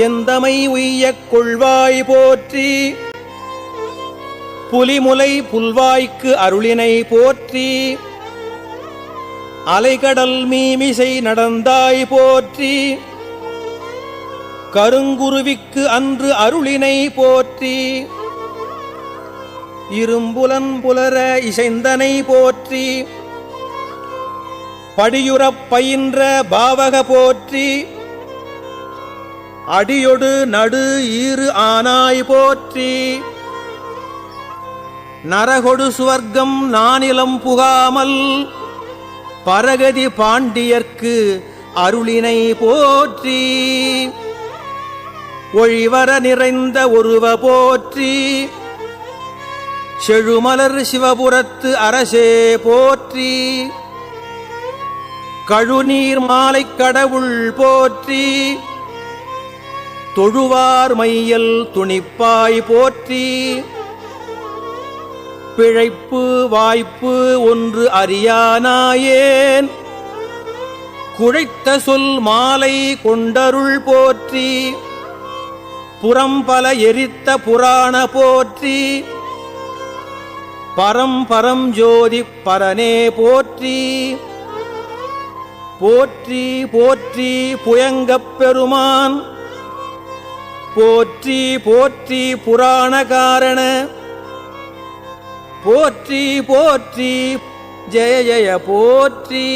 எந்தமை உய்யக் கொள்வாய் போற்றி? புலிமுலை புல்வாய்க்கு அருளினை போற்றி? அலைகடல் மீமிசை நடந்தாய் போற்றி? கருங்குருவிக்கு அன்று அருளினை போற்றி? இரும்புலன் புலர இசைந்தனை போற்றி? படியுறப் பயின்ற பாவக போற்றி? அடியொடு நடு ஈறு ஆனாய் போற்றி. நரகொடு சுவர்க்கம் நானிலம் புகாமல் பரகதி பாண்டியர்க்கு அருளினை போற்றி. ஒழிவர நிறைந்த ஒருவ போற்றி. செழுமலர் சிவபுரத்து அரசே போற்றி. கழுநீர் மாலை கடவுள் போற்றி. தொழுவார் மையல் துணிப்பாய் போற்றி. பிழைப்பு வாய்ப்பு ஒன்று அறியானாயேன். குழைத்த சொல் மாலை கொண்டருள் போற்றி. புறம்பல எரித்த புராண போற்றி. பரம்பரம் ஜோதி பரனே போற்றி. போற்றி போற்றி புயங்கப் பெருமான். போற்றி போற்றி புராண காரண போற்றி போற்றி ஜெய ஜெய போற்றி.